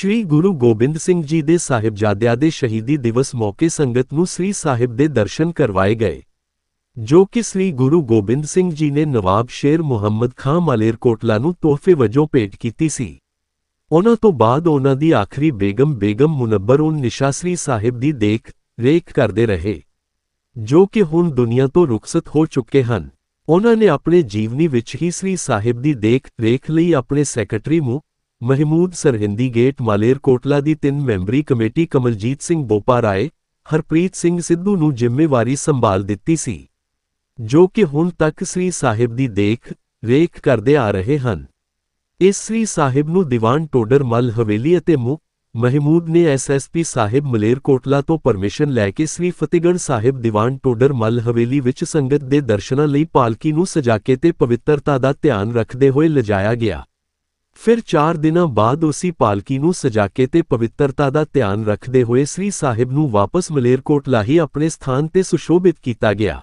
ਸ਼੍ਰੀ ਗੁਰੂ ਗੋਬਿੰਦ ਸਿੰਘ ਜੀ ਦੇ ਸਾਹਿਬਜ਼ਾਦਿਆਂ ਦੇ ਸ਼ਹੀਦੀ ਦਿਵਸ ਮੌਕੇ ਸੰਗਤ ਨੂੰ ਸ੍ਰੀ ਸਾਹਿਬ ਦੇ ਦਰਸ਼ਨ ਕਰਵਾਏ ਗਏ, ਜੋ ਕਿ ਸ੍ਰੀ ਗੁਰੂ ਗੋਬਿੰਦ ਸਿੰਘ ਜੀ ਨੇ ਨਵਾਬ ਸ਼ੇਰ ਮੁਹੰਮਦ ਖਾਂ ਮਾਲੇਰਕੋਟਲਾ ਨੂੰ ਤੋਹਫੇ ਵਜੋਂ ਭੇਟ ਕੀਤੀ ਸੀ। ਉਹਨਾਂ ਤੋਂ ਬਾਅਦ ਉਹਨਾਂ ਦੀ ਆਖਰੀ ਬੇਗਮ ਬੇਗਮ ਮੁਨੱਬਰ ਉਨ ਨਿਸ਼ਾ ਸ੍ਰੀ ਸਾਹਿਬ ਦੀ ਦੇਖ ਰੇਖ ਕਰਦੇ ਰਹੇ, ਜੋ ਕਿ ਹੁਣ ਦੁਨੀਆ ਤੋਂ ਰੁਖਸਤ ਹੋ ਚੁੱਕੇ ਹਨ। ਉਹਨਾਂ ਨੇ ਆਪਣੇ ਜੀਵਨੀ ਵਿੱਚ ਹੀ ਸ੍ਰੀ ਸਾਹਿਬ ਦੀ ਦੇਖ ਰੇਖ ਲਈ ਆਪਣੇ ਸੈਕਟਰੀ ਨੂੰ ਮਹਿਮੂਦ ਸਰਹਿੰਦੀ ਗੇਟ ਮਾਲੇਰਕੋਟਲਾ ਦੀ ਤਿੰਨ ਮੈਂਬਰੀ ਕਮੇਟੀ ਕਮਲਜੀਤ ਸਿੰਘ ਬੋਪਾ ਰਾਏ, ਹਰਪ੍ਰੀਤ ਸਿੰਘ ਸਿੱਧੂ ਨੂੰ ਜ਼ਿੰਮੇਵਾਰੀ ਸੰਭਾਲ ਦਿੱਤੀ ਸੀ, ਜੋ ਕਿ ਹੁਣ ਤੱਕ ਸ੍ਰੀ ਸਾਹਿਬ ਦੀ ਦੇਖ ਰੇਖ ਕਰਦੇ ਆ ਰਹੇ ਹਨ। ਇਸ ਸ੍ਰੀ ਸਾਹਿਬ ਨੂੰ ਦੀਵਾਨ ਟੋਡਰ ਮੱਲ ਹਵੇਲੀ ਅਤੇ ਮੁ, ਮਹਿਮੂਦ ਨੇ ਐਸਐਸਪੀ ਸਾਹਿਬ ਮਲੇਰਕੋਟਲਾ ਤੋਂ ਪਰਮਿਸ਼ਨ ਲੈ ਕੇ ਸ੍ਰੀ ਫਤਿਹਗੜ੍ਹ ਸਾਹਿਬ ਦੀਵਾਨ ਟੋਡਰ ਮੱਲ ਹਵੇਲੀ ਵਿੱਚ ਸੰਗਤ ਦੇ ਦਰਸ਼ਨਾਂ ਲਈ ਪਾਲਕੀ ਨੂੰ ਸਜਾ ਕੇ ਤੇ ਪਵਿੱਤਰਤਾ ਦਾ ਧਿਆਨ ਰੱਖਦੇ ਹੋਏ ਲਿਜਾਇਆ ਗਿਆ। ਫਿਰ 4 ਦਿਨਾਂ ਬਾਅਦ ਉਸੀ ਪਾਲਕੀ ਨੂੰ ਸਜਾ ਕੇ ਤੇ ਪਵਿੱਤਰਤਾ ਦਾ ਧਿਆਨ ਰੱਖਦੇ ਹੋਏ ਸ੍ਰੀ ਸਾਹਿਬ ਨੂੰ ਵਾਪਸ ਮਲੇਰਕੋਟਲਾ ਹੀ ਆਪਣੇ ਸਥਾਨ ਤੇ ਸੁਸ਼ੋਭਿਤ ਕੀਤਾ ਗਿਆ।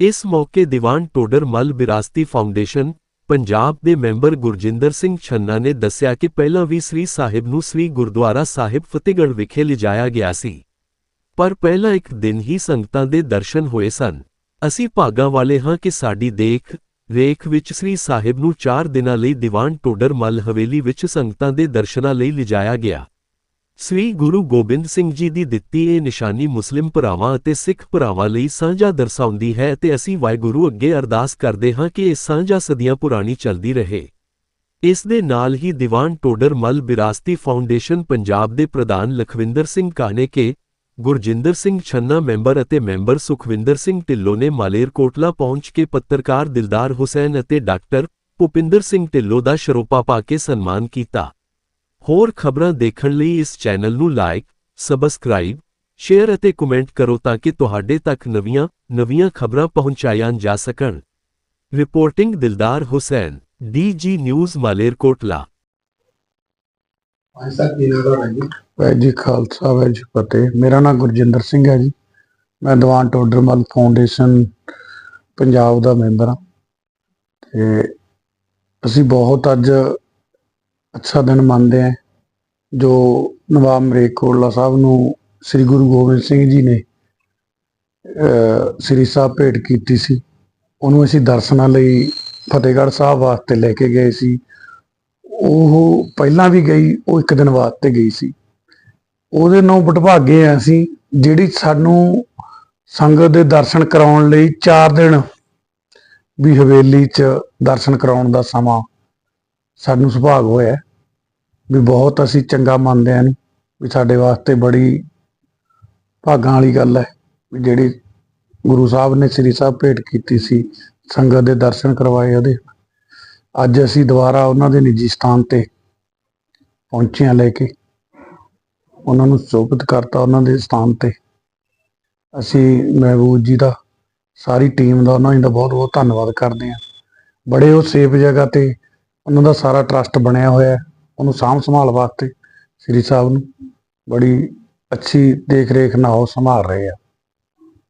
ਇਸ ਮੌਕੇ ਦੀਵਾਨ ਟੋਡਰ ਮੱਲ ਵਿਰਾਸਤੀ ਫਾਊਂਡੇਸ਼ਨ, ਪੰਜਾਬ ਦੇ ਮੈਂਬਰ ਗੁਰਜਿੰਦਰ ਸਿੰਘ ਛੰਨਾ ਨੇ ਦੱਸਿਆ ਕਿ ਪਹਿਲਾਂ ਵੀ ਸ੍ਰੀ ਸਾਹਿਬ ਨੂੰ ਸ੍ਰੀ ਗੁਰਦੁਆਰਾ ਸਾਹਿਬ ਫਤਿਹਗੜ੍ਹ ਵਿਖੇ ਲਿਜਾਇਆ ਗਿਆ ਸੀ। ਪਰ ਪਹਿਲਾਂ ਇੱਕ ਦਿਨ ਹੀ ਸੰਗਤਾਂ ਦੇ ਦਰਸ਼ਨ ਹੋਏ ਸਨ। ਅਸੀਂ ਭਾਗਾਂ ਵਾਲੇ ਹਾਂ ਕਿ ਸਾਡੀ ਦੇਖ ਰੇਖ ਵਿੱਚ ਸ੍ਰੀ ਸਾਹਿਬ ਨੂੰ 4 ਦਿਨਾਂ ਲਈ ਦੀਵਾਨ ਟੋਡਰ ਮੱਲ ਹਵੇਲੀ ਵਿੱਚ ਸੰਗਤਾਂ ਦੇ ਦਰਸ਼ਨਾਂ ਲਈ ਲਿਜਾਇਆ ਗਿਆ। ਸ੍ਰੀ ਗੁਰੂ ਗੋਬਿੰਦ ਸਿੰਘ ਜੀ ਦੀ ਦਿੱਤੀ ਇਹ ਨਿਸ਼ਾਨੀ ਮੁਸਲਿਮ ਭਰਾਵਾਂ ਅਤੇ ਸਿੱਖ ਭਰਾਵਾਂ ਲਈ ਸਾਂਝਾ ਦਰਸਾਉਂਦੀ ਹੈ ਤੇ ਅਸੀਂ ਵਾਹਿਗੁਰੂ ਅੱਗੇ ਅਰਦਾਸ ਕਰਦੇ ਹਾਂ ਕਿ ਇਹ ਸਾਂਝਾ ਸਦੀਆਂ ਪੁਰਾਣੀ ਚੱਲਦੀ ਰਹੇ। ਇਸ ਦੇ ਨਾਲ ਹੀ ਦੀਵਾਨ ਟੋਡਰ ਮੱਲ ਵਿਰਾਸਤੀ ਫਾਊਂਡੇਸ਼ਨ ਪੰਜਾਬ ਦੇ ਪ੍ਰਧਾਨ ਲਖਵਿੰਦਰ ਸਿੰਘ ਕਾਨੇਕੇ ਗੁਰਜਿੰਦਰ ਸਿੰਘ ਛੰਨਾ ਮੈਂਬਰ ਅਤੇ ਮੈਂਬਰ ਸੁਖਵਿੰਦਰ ਸਿੰਘ ਢਿੱਲੋਂ ਨੇ ਮਾਲੇਰਕੋਟਲਾ ਪਹੁੰਚ ਕੇ ਪੱਤਰਕਾਰ ਦਿਲਦਾਰ ਹੁਸੈਨ ਅਤੇ ਡਾਕਟਰ ਭੁਪਿੰਦਰ ਸਿੰਘ ਢਿੱਲੋਂ ਦਾ ਸ਼ਰੋਪਾ ਪਾ ਕੇ ਸਨਮਾਨ ਕੀਤਾ। ਹੋਰ ਖਬਰਾਂ ਦੇਖਣ ਲਈ ਇਸ ਚੈਨਲ ਨੂੰ ਲਾਈਕ, ਸਬਸਕ੍ਰਾਈਬ, ਸ਼ੇਅਰ ਅਤੇ ਕਮੈਂਟ ਕਰੋ ਤਾਂ ਕਿ ਤੁਹਾਡੇ ਤੱਕ ਨਵੀਆਂ ਨਵੀਆਂ ਖਬਰਾਂ ਪਹੁੰਚਾਈਆਂ ਜਾ ਸਕਣ। Reporting Dildar Hussain, DG news Malerkotla ਹਾਂਜੀ ਸਰ ਕੀ ਨਾਮ ਤੁਹਾਡਾ ਜੀ। ਵਾਹਿਗੁਰੂ ਜੀ ਖਾਲਸਾ, ਵਾਹਿਗੁਰੂ ਜੀ ਫਤਿਹ। ਮੇਰਾ ਨਾਮ ਗੁਰਜਿੰਦਰ ਸਿੰਘ ਹੈ ਜੀ। ਮੈਂ ਦੀਵਾਨ ਟੋਡਰਮਲ ਫਾਊਂਡੇਸ਼ਨ ਪੰਜਾਬ ਦਾ ਮੈਂਬਰ ਹਾਂ। ਤੇ ਅਸੀਂ ਬਹੁਤ ਅੱਜ ਅੱਛਾ ਦਿਨ ਮੰਨਦੇ ਹਾਂ। ਜੋ ਨਵਾਬ ਮਰੇਕੋਟਲਾ ਸਾਹਿਬ ਨੂੰ ਸ੍ਰੀ ਗੁਰੂ ਗੋਬਿੰਦ ਸਿੰਘ ਜੀ ਨੇ, ਅਹ, ਸ੍ਰੀ ਸਾਹਿਬ ਭੇਟ ਕੀਤੀ ਸੀ। ਉਹਨੂੰ ਅਸੀਂ ਦਰਸ਼ਨਾਂ ਲਈ ਫਤਿਹਗੜ੍ਹ ਸਾਹਿਬ ਵਾਸਤੇ ਲੈ ਕੇ ਗਏ ਸੀ। ਉਹ ਪਹਿਲਾਂ ਵੀ ਗਈ, ਉਹ ਇੱਕ ਦਿਨ ਵਾਸਤੇ ਗਈ ਸੀ। ਉਹਦੇ ਨਾਲ ਬਟਭਾਗੇ ਆ ਅਸੀਂ, ਜਿਹੜੀ ਸਾਨੂੰ ਸੰਗਤ ਦੇ ਦਰਸ਼ਨ ਕਰਾਉਣ ਲਈ 4 ਦਿਨ ਵੀ ਹਵੇਲੀ 'ਚ ਦਰਸ਼ਨ ਕਰਾਉਣ ਦਾ ਸਮਾਂ ਸਾਨੂੰ ਸੁਭਾਗ ਹੋਇਆ। ਵੀ ਬਹੁਤ ਅਸੀਂ ਚੰਗਾ ਮੰਨਦੇ ਹਾਂ ਇਹਨੂੰ, ਵੀ ਸਾਡੇ ਵਾਸਤੇ ਬੜੀ ਭਾਗਾਂ ਵਾਲੀ ਗੱਲ ਹੈ। ਵੀ ਜਿਹੜੀ ਗੁਰੂ ਸਾਹਿਬ ਨੇ ਸ੍ਰੀ ਸਾਹਿਬ ਭੇਟ ਕੀਤੀ ਸੀ, ਸੰਗਤ ਦੇ ਦਰਸ਼ਨ ਕਰਵਾਏ ਉਹਦੇ। ਅੱਜ ਅਸੀਂ ਦੁਬਾਰਾ ਉਹਨਾਂ ਦੇ ਨਿੱਜੀ ਸਥਾਨ ਤੇ ਪਹੁੰਚੇ ਲੈ ਕੇ। ਉਹਨਾਂ ਨੂੰ ਸੋਪਤ ਕਰਤਾ ਉਹਨਾਂ ਦੇ ਸਥਾਨ ਤੇ। ਅਸੀਂ ਮਹਿਬੂਬ ਜੀ ਦਾ, ਸਾਰੀ ਟੀਮ ਦਾ, ਉਹਨਾਂ ਦਾ ਬਹੁਤ ਬਹੁਤ ਧੰਨਵਾਦ ਕਰਦੇ ਹਾਂ। ਬੜੇ ਉਹ ਸੇਫ ਜਗ੍ਹਾ ਤੇ ਉਹਨਾਂ ਦਾ ਸਾਰਾ ਟਰਸਟ ਬਣਿਆ ਹੋਇਆ ਹੈ। ਉਹਨੂੰ ਸਾਂਭ ਸੰਭਾਲ ਵਾਸਤੇ ਸ੍ਰੀ ਸਾਹਿਬ ਨੂੰ ਬੜੀ ਅੱਛੀ ਦੇਖ ਰੇਖ ਨਾਲ ਉਹ ਸੰਭਾਲ ਰਹੇ ਆ।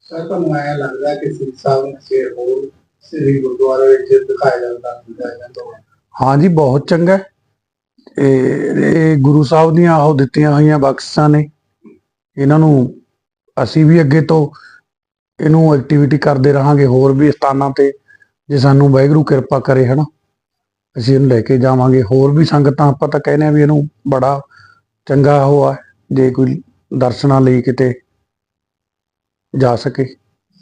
ਸਰ, ਤੁਹਾਨੂੰ ਐਂ ਲੱਗਦਾ ਕਿ ਸ੍ਰੀ ਸਾਹਿਬ ਨੇ ਸ਼ੇਰ ਹੋਰ ਸ੍ਰੀ ਗੁਰਦੁਆਰੇ ਵਿੱਚ ਦਿਖਾਇਆ ਜਾਂਦਾ ਦਿਖਾਇਆ ਜਾਂਦਾ ਹਾਂਜੀ, ਬਹੁਤ ਚੰਗਾ ਇਹ ਇਹ ਗੁਰੂ ਸਾਹਿਬ ਦੀਆਂ ਉਹ ਦਿੱਤੀਆਂ ਹੋਈਆਂ ਬਖਸ਼ਾਂ ਨੇ। ਇਹਨਾਂ ਨੂੰ ਅਸੀਂ ਵੀ ਅੱਗੇ ਤੋਂ ਇਹਨੂੰ ਐਕਟੀਵਿਟੀ ਕਰਦੇ ਰਹਾਂਗੇ, ਹੋਰ ਵੀ ਸਥਾਨਾਂ ਤੇ, ਜੇ ਸਾਨੂੰ ਵਾਹਿਗੁਰੂ ਕਿਰਪਾ ਕਰੇ, ਹਨਾ। ਅਸੀਂ ਇਹਨੂੰ ਲੈ ਕੇ ਜਾਵਾਂਗੇ। ਹੋਰ ਵੀ ਸੰਗਤਾਂ, ਆਪਾਂ ਤਾਂ ਕਹਿੰਦੇ ਆ ਵੀ ਇਹਨੂੰ ਬੜਾ ਚੰਗਾ ਉਹ ਆ, ਜੇ ਕੋਈ ਦਰਸ਼ਨਾਂ ਲਈ ਕਿਤੇ ਜਾ ਸਕੇ।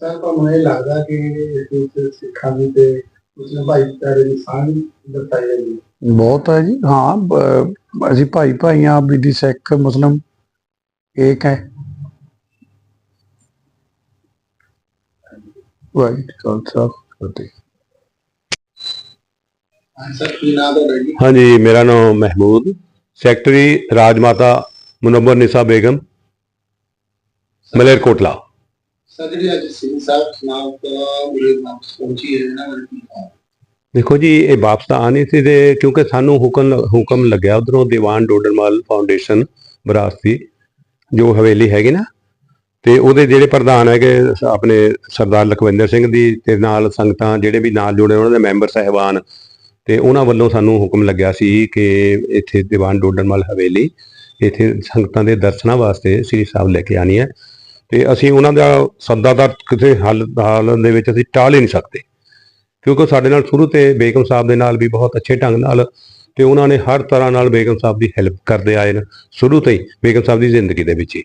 ਸਰ ਤੁਹਾਨੂੰ ਇਹ ਲੱਗਦਾ ਕਿ ਇਸ ਸਿੱਖਾਂ ਦੀ ਤੇ ਮੁਸਲਿਮ ਭਾਈਚਾਰੇ ਦੀ ਸਾਂਝ ਦਰਸਾਈ ਹੈ ਬਹੁਤ ਹੈ ਜੀ। ਹਾਂ ਬ- ਅਸੀਂ ਭਾਈ ਭਾਈਆਂ ਬੀਦੀ ਸਿੱਖ ਮੁਸਲਮ ਏਕ ਹੈ। ਵਾਹਿਗੁਰੂ ਜੀ ਕਾ ਖਾਲਸਾ ਫਤਿਹ। ਹਾਂਜੀ ਸਰ ਕੀ ਨਾਮ ਤੁਹਾਡਾ ਜੀ? ਹਾਂਜੀ ਮੇਰਾ ਨਾਮ ਮਹਿਮੂਦ ਸੈਕਟਰੀ ਰਾਜਮਾਤਾ ਮੁਨੱਵਰ ਨਿਸਾ ਬੇਗਮ ਮਲੇਰਕੋਟਲਾ। ਸਰ ਜਿਹੜੀ ਅੱਜ ਸਿੰਘ ਸਾਹਿਬ ਨਾਮ ਤੋਂ ਮੇਰੇ ਪਹੁੰਚੀ ਹੈ, ਇਹਨਾਂ ਨਾਲ ਕੀ ਕਹੋ? ਦੇਖੋ ਜੀ, ਇਹ ਵਾਪਸ ਤਾਂ ਆਣੀ ਸੀ ਤੇ ਕਿਉਂਕਿ ਸਾਨੂੰ ਹੁਕਮ ਹੁਕਮ ਲੱਗਿਆ ਉਧਰੋਂ ਦੀਵਾਨ ਡੋਡਰਮਲ ਫਾਊਂਡੇਸ਼ਨ ਵਿਰਾਸਤੀ ਜੋ ਹਵੇਲੀ ਹੈਗੀ ਨਾ, ਤੇ ਉਹਦੇ ਜਿਹੜੇ ਪ੍ਰਧਾਨ ਹੈਗੇ ਆਪਣੇ ਸਰਦਾਰ ਲਖਵਿੰਦਰ ਸਿੰਘ ਦੀ, ਤੇ ਨਾਲ ਸੰਗਤਾਂ ਜਿਹੜੇ ਵੀ ਨਾਲ ਜੁੜੇ, ਉਹਨਾਂ ਦੇ ਮੈਂਬਰ ਸਹਿਬਾਨ, ਤੇ ਉਹਨਾਂ ਵੱਲੋਂ ਸਾਨੂੰ ਹੁਕਮ ਲੱਗਿਆ ਸੀ ਕਿ ਇੱਥੇ ਦੀਵਾਨ ਡੋਡਰਮਲ ਹਵੇਲੀ, ਇੱਥੇ ਸੰਗਤਾਂ ਦੇ ਦਰਸ਼ਨਾਂ ਵਾਸਤੇ ਸ੍ਰੀ ਸਾਹਿਬ ਲੈ ਕੇ ਆਣੀ ਹੈ ਤੇ ਅਸੀਂ ਉਹਨਾਂ ਦਾ ਸੱਦਾ ਦਾ ਕਿਸੇ ਹੱਲ, ਹਾਲ ਦੇ ਵਿੱਚ ਅਸੀਂ ਟਾਲ ਹੀ ਨਹੀਂ ਸਕਦੇ। ਕਿਉਂਕਿ ਸਾਡੇ ਨਾਲ ਸ਼ੁਰੂ ਤੇ ਬੇਗਮ ਸਾਹਿਬ ਦੇ ਨਾਲ ਵੀ ਬਹੁਤ ਅੱਛੇ ਢੰਗ ਨਾਲ ਤੇ ਉਹਨਾਂ ਨੇ ਹਰ ਤਰ੍ਹਾਂ ਨਾਲ ਬੇਗਮ ਸਾਹਿਬ ਦੀ ਹੈਲਪ ਕਰਦੇ ਆਏ ਨੇ, ਸ਼ੁਰੂ ਤੋਂ ਹੀ ਬੇਗਮ ਸਾਹਿਬ ਦੀ ਜ਼ਿੰਦਗੀ ਦੇ ਵਿੱਚ ਹੀ।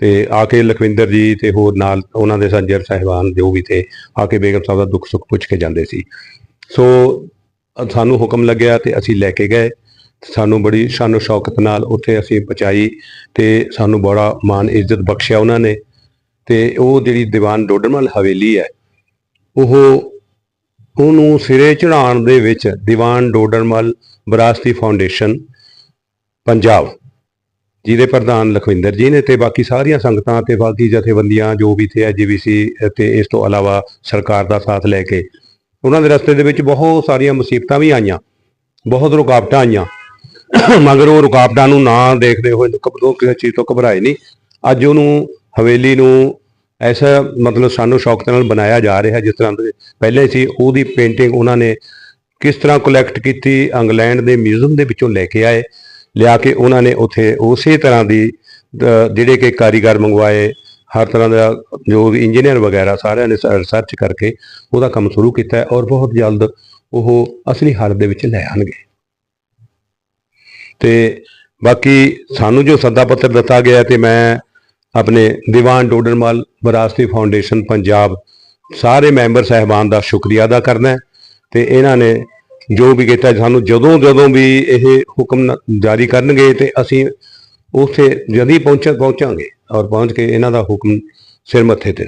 ਤੇ ਆ ਕੇ ਲਖਵਿੰਦਰ ਜੀ ਤੇ ਹੋਰ ਨਾਲ ਉਹਨਾਂ ਦੇ ਸੰਜਰ ਸਾਹਿਬਾਨ ਜੋ ਵੀ ਤੇ ਆ ਕੇ ਬੇਗਮ ਸਾਹਿਬ ਦਾ ਦੁੱਖ ਸੁੱਖ ਪੁੱਛ ਕੇ ਜਾਂਦੇ ਸੀ। ਸੋ ਸਾਨੂੰ ਹੁਕਮ ਲੱਗਿਆ ਤੇ ਅਸੀਂ ਲੈ ਕੇ ਗਏ। ਸਾਨੂੰ ਬੜੀ, ਸ਼ਾਨੋ ਸ਼ੌਕਤ ਨਾਲ ਉੱਥੇ ਅਸੀਂ ਪਹੁੰਚਾਈ ਤੇ ਸਾਨੂੰ ਬੜਾ ਮਾਣ, ਇੱਜ਼ਤ ਬਖਸ਼ਿਆ ਉਹਨਾਂ ਨੇ। ਤੇ ਉਹ ਜਿਹੜੀ ਦੀਵਾਨ ਡੋਡਰਮਲ ਹਵੇਲੀ ਹੈ, ਉਹ ਉਹਨੂੰ ਸਿਰੇ ਚੜਾਉਣ ਦੇ ਵਿੱਚ ਦੀਵਾਨ ਡੋਡਰਮਲ ਵਿਰਾਸਤੀ ਫਾਊਂਡੇਸ਼ਨ ਪੰਜਾਬ, ਜਿਹਦੇ ਪ੍ਰਧਾਨ ਲਖਵਿੰਦਰ ਜੀ ਨੇ ਤੇ ਬਾਕੀ ਸਾਰੀਆਂ ਸੰਗਤਾਂ ਤੇ ਬਾਕੀ ਜਥੇਬੰਦੀਆਂ ਜੋ ਵੀ ਤੇ ਜੀਵੀਸੀ ਤੇ ਇਸ ਤੋਂ ਇਲਾਵਾ ਸਰਕਾਰ ਦਾ ਸਾਥ ਲੈ ਕੇ, ਉਹਨਾਂ ਦੇ ਰਸਤੇ ਦੇ ਵਿੱਚ ਬਹੁਤ ਸਾਰੀਆਂ ਮੁਸੀਬਤਾਂ ਵੀ ਆਈਆਂ, ਬਹੁਤ ਰੁਕਾਵਟਾਂ ਆਈਆਂ। ਮਗਰ ਉਹ ਰੁਕਾਵਟਾਂ ਨੂੰ ਨਾ ਦੇਖਦੇ ਹੋਏ ਕਬਦੋਂ ਕਿਸੇ ਚੀਜ਼ ਤੋਂ ਘਬਰਾਏ ਨਹੀਂ। ਅੱਜ ਉਹਨੂੰ ਹਵੇਲੀ ਨੂੰ ਐਸਾ ਮਤਲਬ ਸਾਨੂੰ ਸ਼ੌਕ ਦੇ ਨਾਲ ਬਣਾਇਆ ਜਾ ਰਿਹਾ ਜਿਸ ਤਰ੍ਹਾਂ ਦੇ ਪਹਿਲੇ ਸੀ, ਉਹਦੀ ਪੇਂਟਿੰਗ ਉਹਨਾਂ ਨੇ ਕਿਸ ਤਰ੍ਹਾਂ ਕਲੈਕਟ ਕੀਤੀ, ਇੰਗਲੈਂਡ ਦੇ ਮਿਊਜ਼ੀਅਮ ਦੇ ਵਿੱਚੋਂ ਲੈ ਕੇ ਆਏ, ਲਿਆ ਕੇ ਉਹਨਾਂ ਨੇ ਉੱਥੇ ਉਸੇ ਤਰ੍ਹਾਂ ਦੀ ਜਿਹੜੇ ਕਿ ਕਾਰੀਗਰ ਮੰਗਵਾਏ, ਹਰ ਤਰ੍ਹਾਂ ਦਾ ਜੋ ਵੀ ਇੰਜੀਨੀਅਰ ਵਗੈਰਾ ਸਾਰਿਆਂ ਨੇ ਰਿਸਰਚ ਕਰਕੇ ਉਹਦਾ ਕੰਮ ਸ਼ੁਰੂ ਕੀਤਾ ਔਰ ਬਹੁਤ ਜਲਦ ਉਹ ਅਸਲੀ ਹਾਲਤ ਦੇ ਵਿੱਚ ਲੈ ਆਣਗੇ। ਤੇ ਬਾਕੀ ਸਾਨੂੰ ਜੋ ਸੱਦਾ ਪੱਤਰ ਦਿੱਤਾ ਗਿਆ ਤੇ ਮੈਂ ਆਪਣੇ ਦੀਵਾਨ ਡੋਡਰਮਾਲ ਵਿਰਾਸਤੀ ਫਾਊਂਡੇਸ਼ਨ ਪੰਜਾਬ ਸਾਰੇ ਮੈਂਬਰ ਸਹਿਬਾਨ ਦਾ ਸ਼ੁਕਰੀਆ ਅਦਾ ਕਰਨਾ ਹੈ ਤੇ ਇਹਨਾਂ ਨੇ ਜੋ ਵੀ ਕੀਤਾ, ਸਾਨੂੰ ਜਦੋਂ ਜਦੋਂ ਵੀ ਇਹ ਹੁਕਮ ਜਾਰੀ ਕਰਨਗੇ ਤੇ ਅਸੀਂ ਉੱਥੇ ਜਦੀ ਪਹੁੰਚ, ਪਹੁੰਚਾਂਗੇ ਔਰ ਪਹੁੰਚ ਕੇ ਇਹਨਾਂ ਦਾ ਹੁਕਮ ਸਿਰ ਮੱਥੇ ਤੇ